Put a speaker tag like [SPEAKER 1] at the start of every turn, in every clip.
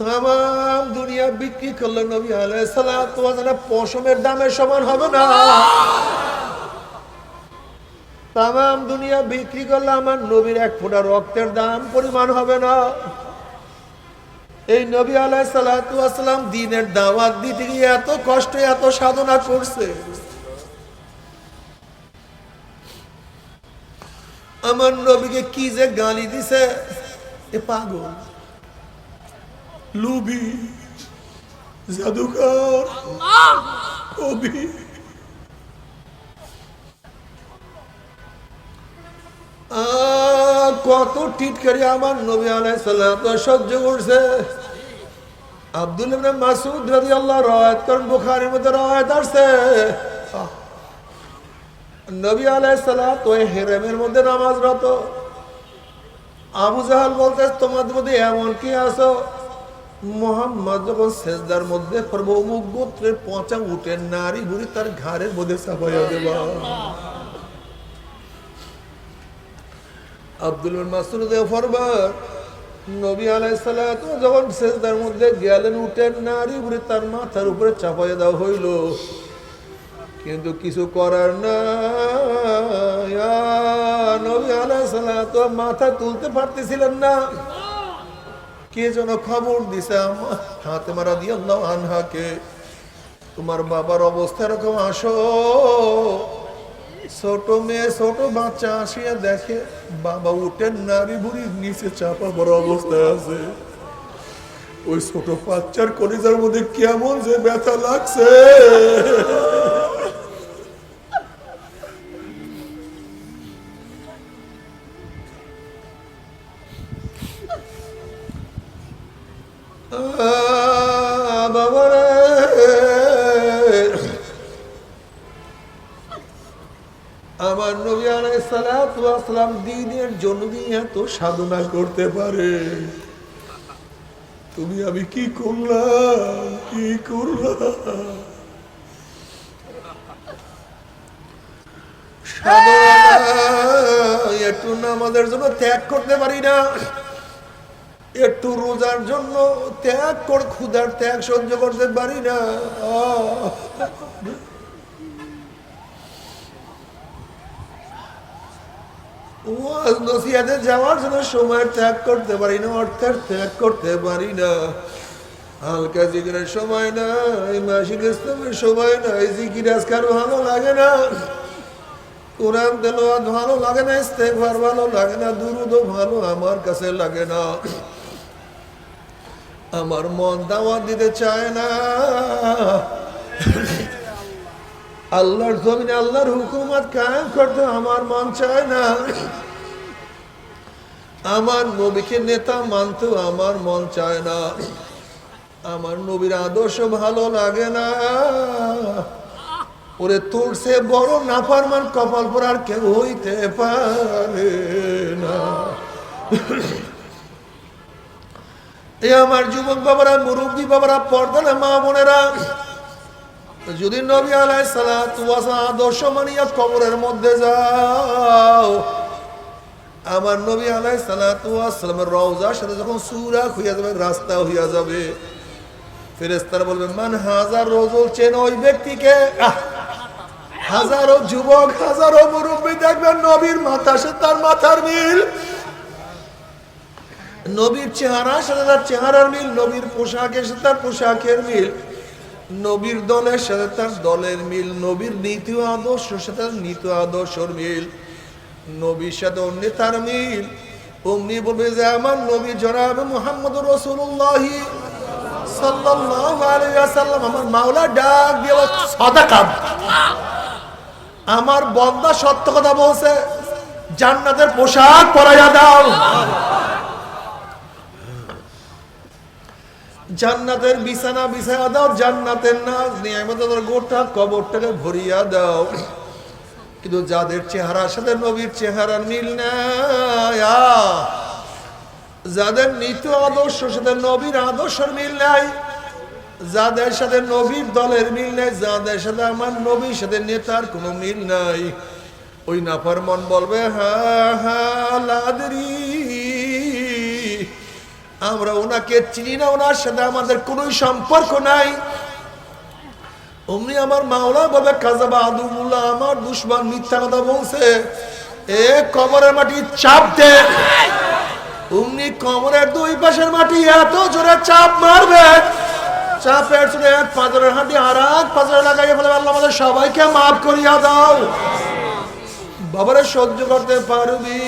[SPEAKER 1] তাম দুনিয়া বিক্রি করল নবী আলাইসালাম পশমের দামের সমান হবে না। তাম দুনিয়া বিক্রি করলে আমার নবীর এক ফোঁটা রক্তের দাম পরিমাণ হবে না। এই নবী আলাই সালাম দিনের দাওয়াত দিতে গিয়ে এত কষ্ট, এত সাধনা করছে। আমার নবীকে কি যে গালি দিছে, এ পাগল। লুবি জাদুকর কবি আহ, কত টিটকারি আমার নবী আলাইসাল্লাম তো সহ্য করছে আব্দুল ইবনে মাসুদ রাদিয়াল্লাহু রাওয়ায়াত করেন বুখারীর মধ্যে রাওয়ায়াত আছে আহ, নবী আলাইহিস সালাত ওই হেরেমের মধ্যে নামাজরত আবু জাহাল বলতে তোমাদের মধ্যে এমন কি আছো? মোহাম্মদ যখন সেজদার মধ্যে অমুক গোত্রের পচা উঠে নারী বুড়ি তার ঘাড়ের মধ্যে চাপাইয়া দেবা আব্দুল মাসুদ ফরবার নবী আলাইসালাম যখন সেজদার মধ্যে গেলেন উঠেন নারী বুড়ি তার মাথার উপরে চাপাইয়া দেওয়া হইল। কিন্তু কিছু করার না নবী আলাইসালাম মাথা তুলতে পারতেছিলেন না। কে যেন খবর দিছে হাতে মারা দিয়ে আনহাকে। তোমার বাবার অবস্থা এরকম, আসো। ছোট মেয়ে, ছোট বাচ্চা আসিয়া দেখে, বাবা উঠেন নারী বুড়ির নিচে চাপা বড় অবস্থায় আছে। ওই ছোট বাচ্চার কলিজার মধ্যে কেমন যে ব্যথা লাগছে। আলাইসালাম দিনের এত সাধনা করতে পারে। তুমি আমি কি করলাম? কি করলাম? একটু আমাদের জন্য ত্যাগ করতে পারি না। একটু রোজার জন্য ত্যাগ কর, ক্ষুধার ত্যাগ সহ্য করতে পারি না। ওয়াজ যাওয়ার জন্য সময় ত্যাগ করতে পারি না, অর্থের ত্যাগ করতে পারি না। হালকা জিকিরের সময় নাই, মাসিক ইসলামের সময় নাই, জিকির আজকাল ভালো লাগে না। কোরআন তেলোয়াত ভালো লাগে না, ইস্তেগফার ভালো লাগে না, দুরুদও ভালো আমার কাছে লাগে না। আমার মন দাওয়াত দিতে চায় না। আল্লাহর জমিনে আল্লাহর হুকুমত কায়েম করতে আমার মন চায় না। আমার নবীকে নেতা মানতে আমার মন চায় না। আমার নবীর আদর্শ ভালো লাগে না। ওরে তোর সে বড় নাফারমান কপাল পর আর কেউ হইতে পারে না। এ আমার যুবক বাবারা, মুরব্বী বাবারা পর্দানা মা বোনেরা যদি নবী আলাই সালাম আদর্শ মানিয়া কবরের মধ্যে যাও, আমার নবী আলাই সালামের রওজার সাথে যখন সুরা হইয়া যাবে, রাস্তা হইয়া যাবে। হাজার চেন ওই ব্যক্তিকে! হাজারো যুবক, হাজারো নবীর মাথা সে তার মাথার মিল। নবীর তার চেহারার মিল, নবীর পোশাকের সাথে তার পোশাকের মিল। নবীর দলের সাথে তার দলের মিল, নবীর নীতি ও আদর্শের সাথে নীতি আদর্শর মিল, নবীর সাথে অন্য তার মিল। অমনি বলবে যে, আমার নবী জনাব মোহাম্মদ রসুল্লাহ আমার মাওলা বন্দা সত্য কথা বলছে, জান্নাতের পোশাক পরাইয়া দাও। জান্নাতের বিছানা বিছায়া দাও, জান্নাতের নাচ নিয়ামত গোটা কবরটাকে ভরিয়া দাও। কিন্তু যাদের চেহারার সাথে নবীর চেহারার মিল নাই যাদের নিত্য আদর্শ সাথে নবীর আদর্শের মিল নাই, যাদের সাথে নবীর দলের মিল নাই, যাদের সাথে আমার নবীর সাথে নেতার কোনো মিল নাই। ওই নাফার মন বলবে, হা হা, লাদরি। আমরা ওনাকে চিনি না, ওনার সাথে আমাদের কোনো সম্পর্ক নাই। আমার মাওলা বলে, কাজাবা আদুমুল্লাহ আমার দুশ্মন মিথ্যা কথা বলছে, এ কবরের মাটি চাপ দে। কবরের দুই পাশের মাটি এত জোরে চাপ মারবে, চাপের এক পাঁচরের হাঁটি আর এক পাঁচরে লাগাইয়ে ফেলে আল্লাহ আমাদের সবাইকে মাফ করিয়া দাও। বাবারে সহ্য করতে পারবি।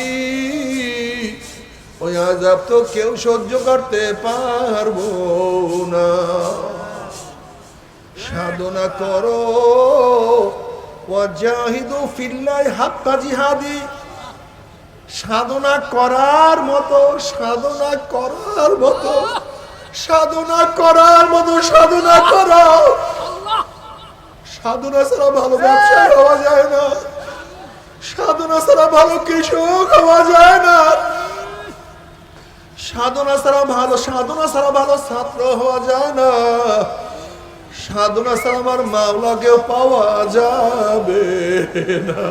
[SPEAKER 1] ওই আজাব তো কেউ সহ্য করতে পারব না। সাধনা করো সাধনা করার মতো, সাধনা করার মতো, সাধনা করার মতো, সাধনা করো। সাধনা ছাড়া ভালো ব্যবসা হওয়া যায় না। সাধনা ছাড়া ভালো কিছু হওয়া যায় না। সাধনা ছাড়া ভালো সাধনা ছাড়া ভালো ছাত্র হওয়া যায় না সাধনা ছাড়া আমার মাওলাকেও পাওয়া যাবে না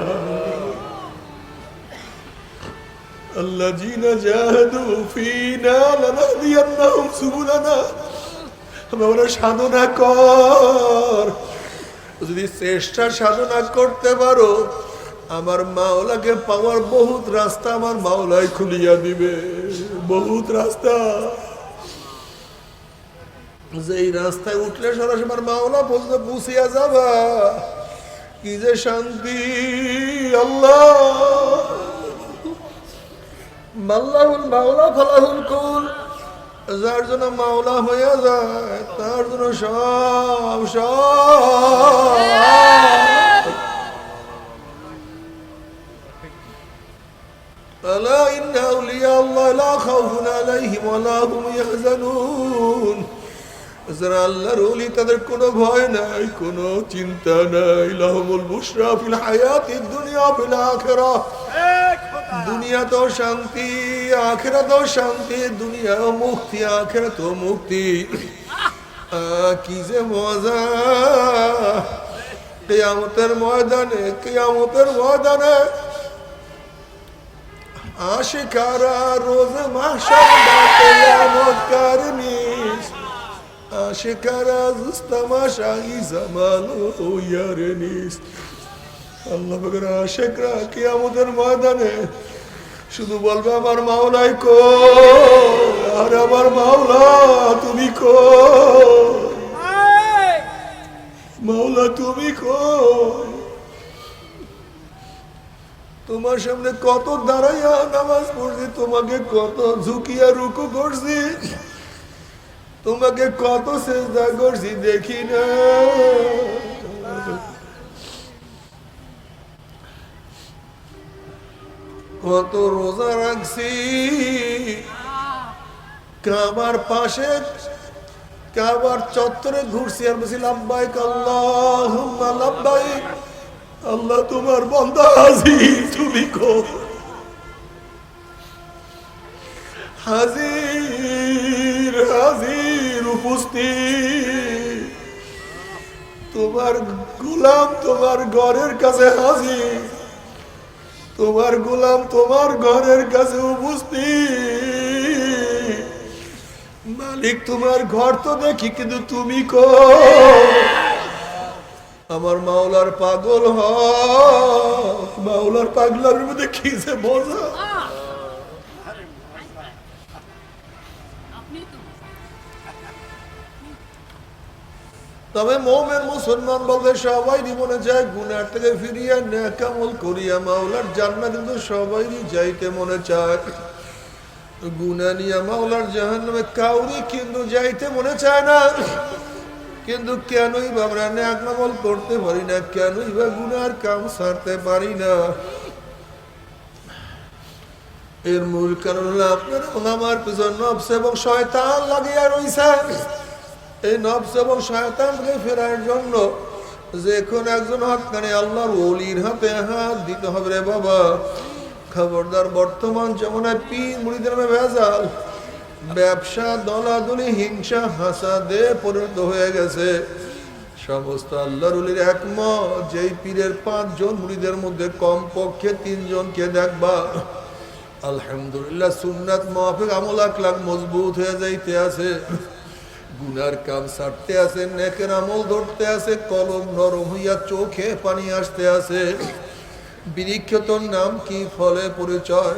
[SPEAKER 1] الذين جاهدوا فينا لنهدينهم سبلنا আমরা সাধনা কর যদি চেষ্টা সাধনা করতে পারো আমার মাওলাকে পাওয়ার বহুত রাস্তা আমার মাওলাই খুলিয়া দিবে বহুত রাস্তা। যে রাস্তায় উঠলে সরাসরি আমার মাওলা পর্যন্ত পুষিয়া যাবা। কি যে শান্তি, আল্লাহ। মাল্লাহুল মাওলা, ফালাহুল কুল। যার জন্য মাওলা হইয়া যায়, তার জন্য সব সব। ألا إن أولياء الله لا خوف عليهم ولا هم يحزنون যারা আল্লাহর ওলি তাদের কোনো ভয় নাই কোনো চিন্তা নাই লাহমুল বুশরা ফিল হায়াতি দুনিয়া ফিল আখিরাহ দুনিয়া তো শান্তি আখেরা তো শান্তি দুনিয়া মুক্তি আখেরা তো মুক্তি আহ, কি যে মজা কেয়ামতের ময়দানে কেয়ামতের ময়দানে আশিকারা রোজ মাসার নিস আল্লাহ কি আমাদের ময়দানে? শুধু বলবে আমার মাওলাই কো, আর আমার মাওলা তুমি কো। মাওলা তুমি কো। তোমার সামনে কত দাঁড়াইয়া নামাজ পড়ছি, তোমাকে কত ঝুঁকিয়া রুকু করছি, তোমাকে কত চেষ্টা করছি, দেখি না। কত রোজা রাখছি, কাবার পাশে, কাবার চত্বরে ঘুরছি, আর বলছি লাভবাইক আল্লাহ লাভবাইক আল্লাহ তোমার বন্দা হাজির, তুমি কো হাজির হাজির উপস্থিত। তোমার গোলাম তোমার ঘরের কাছে হাজির। তোমার গোলাম তোমার ঘরের কাছে উপস্থিত। মালিক তোমার ঘর তো দেখি, কিন্তু তুমি কো আমার মাওলার পাগল হ পাগলার মধ্যে কি যে মজা। তবে মোমেন মুসলমান বলতে সবাই মনে যায়, গুনার থেকে ফিরিয়া ন্যাকামল করিয়া মাওলার জান্নাত কিন্তু সবাই যাইতে মনে চায়। গুনা নিয়া মাওলার জাহান্নামে কাউরি কিন্তু যাইতে মনে চায় না। কিন্তু কেনই বা আমরা ন্যাকামল করতে পারি না, কেনই বা গুনার কাম সারতে পারি না? এর মূল কারণ হলো আপনার আমার পিছন নবস এবং শয়তান লাগিয়া রইছে। এই নবস এবং শয়তানকে ফেরার জন্য যে কোন একজন হাতখানে আল্লাহর ওলির হাতে হাত দিতে হবে রে বাবা। খবরদার বর্তমান জমানায় পীর মুড়িদের ভেজাল। ব্যবসা, দলাদলি, হিংসা, হাসাদে পরিণত হয়ে গেছে। সমস্ত আল্লাহর উলির একমত, যেই পীরের পাঁচজন মুড়িদের মধ্যে কমপক্ষে তিনজনকে দেখবা। আলহামদুলিল্লাহ, সুন্নাত মাফিক আমল আকলাক মজবুত হয়ে যাইতে আছে। গুনার কাম ছাড়তে আছে, নেকের আমল ধরতে আছে, কলম নরম হইয়া চোখে পানি আসতে আছে। বৃক্ষ তোর নাম কি ফলে পরিচয়?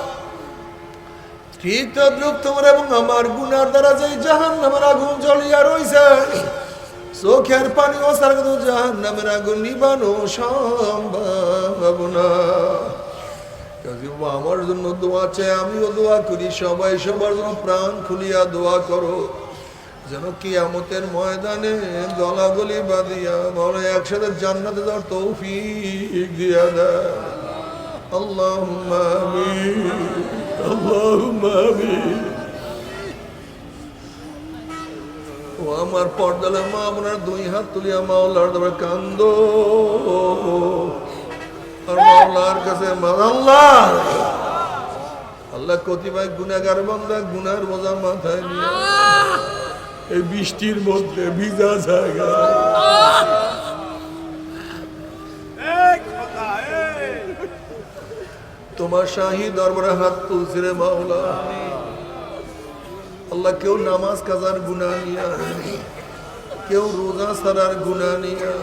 [SPEAKER 1] ঠিক তদ্রুপ তোমার এবং আমার গুনার দ্বারা যে জাহান নামের আগুন জ্বলিয়া রইছে, চোখের পানি ও সারা কিন্তু জাহান নামের আগুন নিবানো সম্ভব না। আমার জন্য দোয়া চাই, আমিও দোয়া করি, সবাই সবার জন্য প্রাণ খুলিয়া দোয়া করো, যেন কিয়ামতের ময়দানে গলাগলি বাঁধিয়া বলে, একসাথে জান্নাতে যাওয়ার তৌফিক দিয়া দেয়। আল্লাহুম্মা আমিন আল্লাহুম্মা ও আমার পর্দালে মা আপনার দুই হাত তুলিয়া মাওলার দেবে কান্দ। আর মাওলার কাছে আল্লাহ। আল্লাহ কতিপয় গুনাগার বান্দা গুনার বোঝা মাথায় নিয়ে এই বৃষ্টির মধ্যে ভিজা জায়গা। তোমার শাহী দরবারে হাত তুলছি মাওলা। আল্লাহ, কেউ নামাজ কাজার গুণা নিয়া, কেউ রোজা সারার গুণা নিয়া,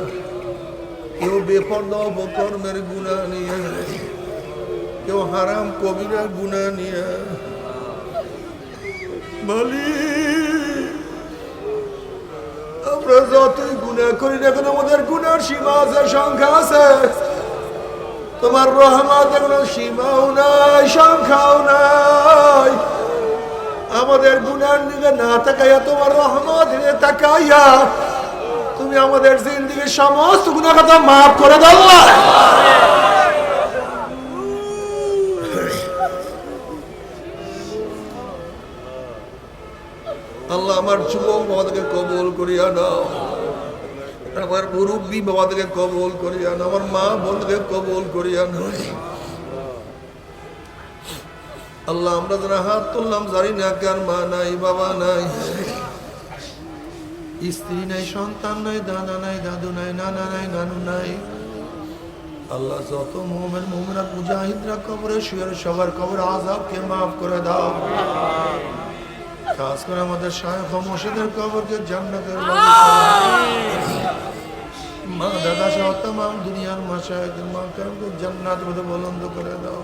[SPEAKER 1] কেউ বেপর্দা অপকর্মের গুণা নিয়া, কেউ হারাম কবিরা গুণা নিয়া। মালিক আমরা যতই গুণা করি না কেন, আমাদের গুণার সীমা আছে, সংখ্যা আছে। তোমার রহমত কোনো সীমাও নাই সংখ্যাও নাই আমাদের গুণার দিকে না তাকাইয়া তোমার রহমত তাকাইয়া তুমি আমাদের জিন্দিগি সমস্ত গুণা কথা মাফ করে দাও আল্লাহ। আমার যুবক বাবাদেরকে কবল করিয়া নাও আমার মুরব্বী বাবাদেরকে কবল করিয়া নাও আমার মা বোনকে কবল করিয়া নাও আল্লাহ, আমরা যারা হাত তুললাম, জানি না কার মা নাই, বাবা নাই। স্ত্রী নাই, সন্তান নাই, দাদা নাই, দাদু নাই, নানা নাই, নানু নাই। আল্লাহ, যত মোমেন মোমেনা মুজাহিদরা কবরে শুয়ে, সবার কবর আজাবকে মাফ করে দাও। খাস করে আমাদের শায়খ মসজিদের কবরকে জান্নাতের। মা দাদা সহ তাম দুনিয়ার মাসায় মা জান্নাত মধ্যে বলন্দ করে দাও